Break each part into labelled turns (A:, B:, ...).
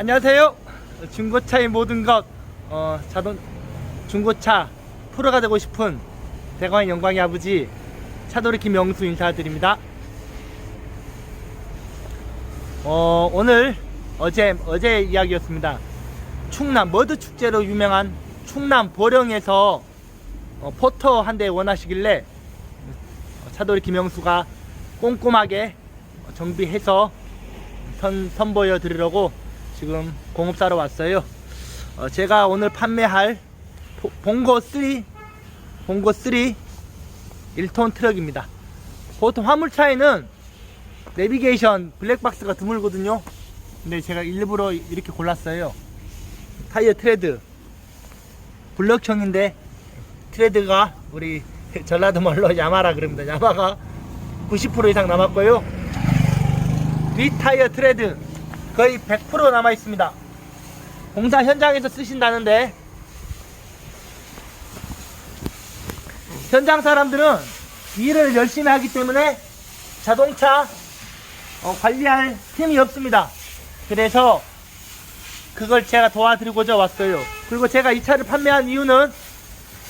A: 안녕하세요. 중고차의 모든 것 어, 자동 중고차 프로가 되고 싶은 대광의 영광의 아버지 차도리 김영수 인사드립니다. 어, 오늘 어제 어제 이야기였습니다. 충남 머드 축제로 유명한 충남 보령에서 어, 포터 한 대 원하시길래 어, 차도리 김영수가 꼼꼼하게 정비해서 선, 선보여 드리려고 지금 공업사로 왔어요. 어, 제가 오늘 판매할 포- 봉고 3, 봉고 3 1톤 트럭입니다. 보통 화물차에는 내비게이션 블랙박스가 드물거든요. 근데 제가 일부러 이렇게 골랐어요. 타이어 트레드 블럭형인데 트레드가 우리 전라도 말로 야마라 그럽니다. 야마가 90% 이상 남았고요. 뒷 타이어 트레드 거의 100% 남아 있습니다. 공사 현장에서 쓰신다는데 현장 사람들은 일을 열심히 하기 때문에 자동차 어, 관리할 힘이 없습니다. 그래서 그걸 제가 도와드리고자 왔어요. 그리고 제가 이 차를 판매한 이유는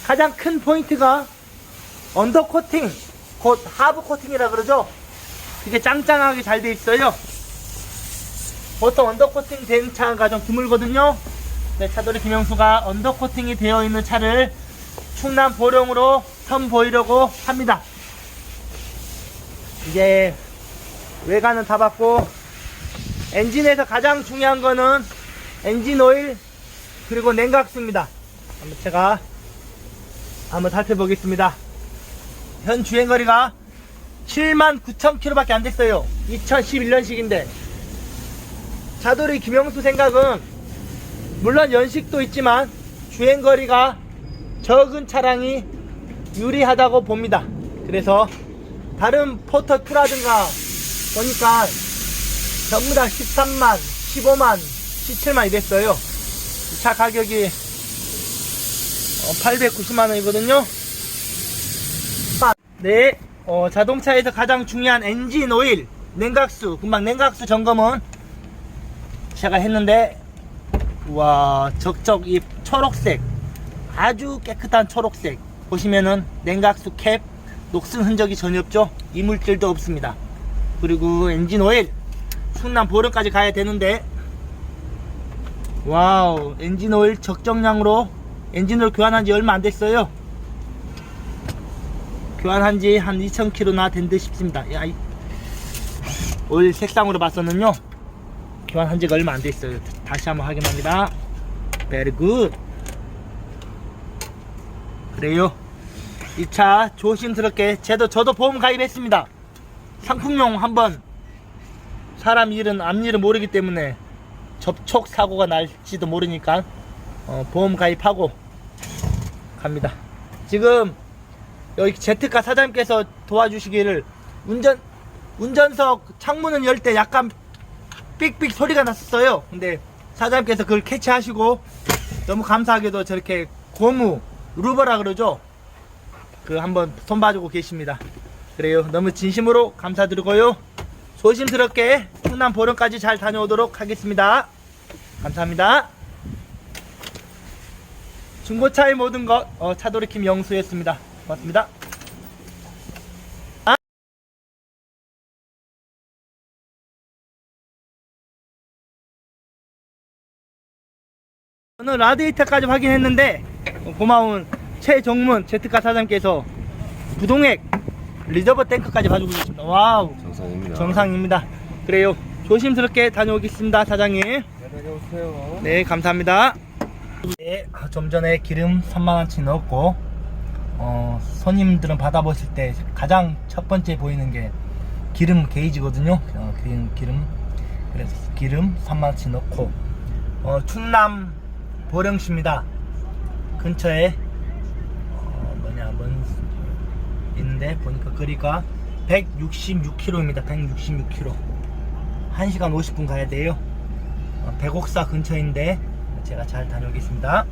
A: 가장 큰 포인트가 언더 코팅, 곧 하부 코팅이라 그러죠. 그게 짱짱하게 잘 돼 있어요. 보통 언더코팅 된 차가 좀 드물거든요. 네, 차돌이 김영수가 언더코팅이 되어 있는 차를 충남 보령으로 선보이려고 합니다. 이제 외관은 다 봤고 엔진에서 가장 중요한 거는 엔진 오일 그리고 냉각수입니다. 한번 제가 한번 살펴보겠습니다. 현 주행거리가 7만 9천 킬로밖에 안 됐어요. 2011년식인데 차돌이 김영수 생각은 물론 연식도 있지만 주행거리가 적은 차량이 유리하다고 봅니다. 그래서 다른 포터2라든가 보니까 전부 다 13만, 15만, 17만 이랬어요. 이 차 가격이 890만 원이거든요. 네, 어, 자동차에서 가장 중요한 엔진 오일, 냉각수, 금방 냉각수 점검은 제가 했는데, 우와, 적적 이 초록색, 아주 깨끗한 초록색. 보시면은 냉각수 캡, 녹슨 흔적이 전혀 없죠? 이물질도 없습니다. 그리고 엔진 오일, 충남 보령까지 가야 되는데, 와우, 엔진 오일 적정량으로 엔진 오일 교환한 지 얼마 안 됐어요. 교환한 지 한 2,000km나 된 듯 싶습니다. 야, 이- 오일 색상으로 봐서는요, 교환한 지가 얼마 안 됐어요. 다시 한번 확인합니다. Very good. 그래요. 이 차 조심스럽게, 저도, 저도 보험 가입했습니다. 상품용 한번, 사람 일은, 앞 일은 모르기 때문에 접촉 사고가 날지도 모르니까, 어, 보험 가입하고 갑니다. 지금 여기 제트카 사장님께서 도와주시기를 운전 운전석 창문을 열때 약간 삑삑 소리가 났었어요. 근데 사장님께서 그걸 캐치하시고 너무 감사하게도 저렇게 고무 루버라 그러죠. 그 한번 손 봐주고 계십니다. 그래요. 너무 진심으로 감사드리고요. 조심스럽게 충남 보령까지 잘 다녀오도록 하겠습니다. 감사합니다. 중고차의 모든 것 어, 차도리킴 영수였습니다. 고맙습니다. 저는 라디에이터까지 확인했는데 어, 고마운 최정문 제트카 사장님께서 부동액 리저버 탱크까지 봐주고 계십니다. 와우
B: 정상입니다.
A: 정상입니다. 그래요. 조심스럽게 다녀오겠습니다, 사장님.
B: 네, 다녀오세요.
A: 네, 감사합니다. 네, 아, 좀 전에 기름 3만원치 넣었고, 어, 손님들은 받아보실 때 가장 첫 번째 보이는 게 기름 게이지거든요. 어, 기름, 기름. 그래서 기름 3만원치 넣고, 어, 충남 보령시입니다. 근처에, 어, 뭐냐, 뭔, 있는데, 보니까 거리가 166km입니다. 166km. 1시간 50분 가야 돼요. 어, 백옥사 근처인데 제가 잘 다녀오겠습니다.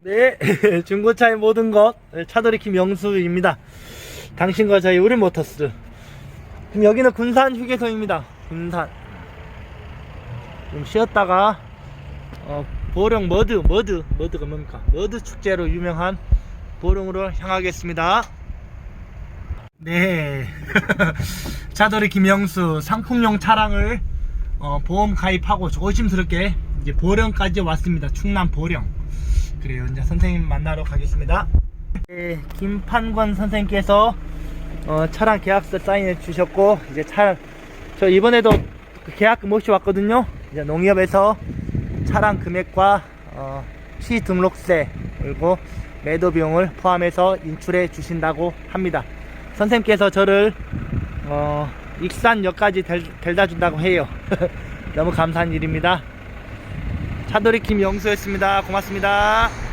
A: 네, 중고차의 모든 것 차돌이 김영수입니다. 당신과 저희 우리 모터스. 그럼 여기는 군산 휴게소입니다. 군산. 좀 쉬었다가 어, 보령 머드 머드 머드가 뭡니까? 머드 축제로 유명한 보령으로 향하겠습니다. 네. 차돌이 김영수 상품용 차량을 어, 보험 가입하고 조심스럽게 이제 보령까지 왔습니다. 충남 보령. 그래요. 이제 선생님 만나러 가겠습니다. 네, 김판권 선생님께서 어, 차량 계약서 사인해 주셨고 이제 차 저 이번에도 그 계약금 없이 왔거든요. 이제 농협에서 차량 금액과 어, 시 등록세 그리고 매도 비용을 포함해서 인출해 주신다고 합니다. 선생님께서 저를 어, 익산역까지 델, 데려다 준다고 해요. 너무 감사한 일입니다. 차돌이 김영수였습니다. 고맙습니다.